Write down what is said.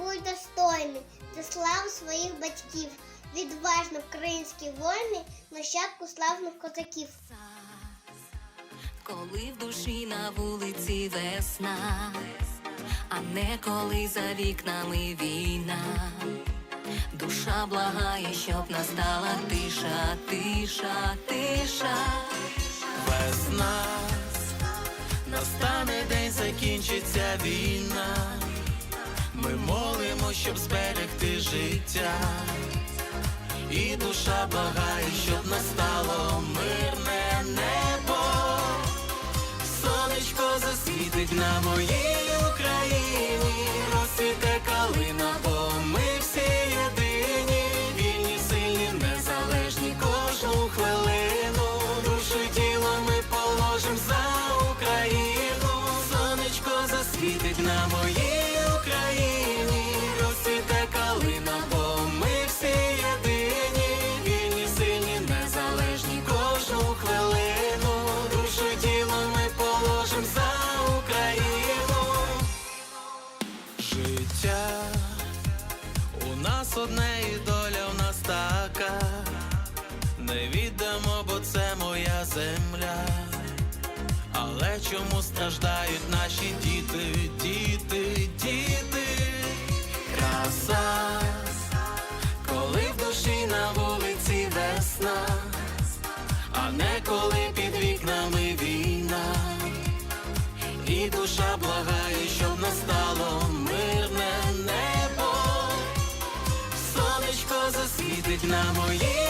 будь достойний за славу своїх батьків, відважно українські воїни, нащадку славних козаків. Коли в душі на вулиці весна, а не коли за вікнами війна. Душа благає, щоб настала тиша, тиша, тиша. Весна, настане день, закінчиться війна. Життя. І душа багає, щоб настало мирне небо. Сонечко засвітить на моїй Україні, розсвіте калина, нас одне і доля в нас така. Не віддамо, бо це моя земля. Але чому страждають наші діти, діти, діти? Краса, на моїй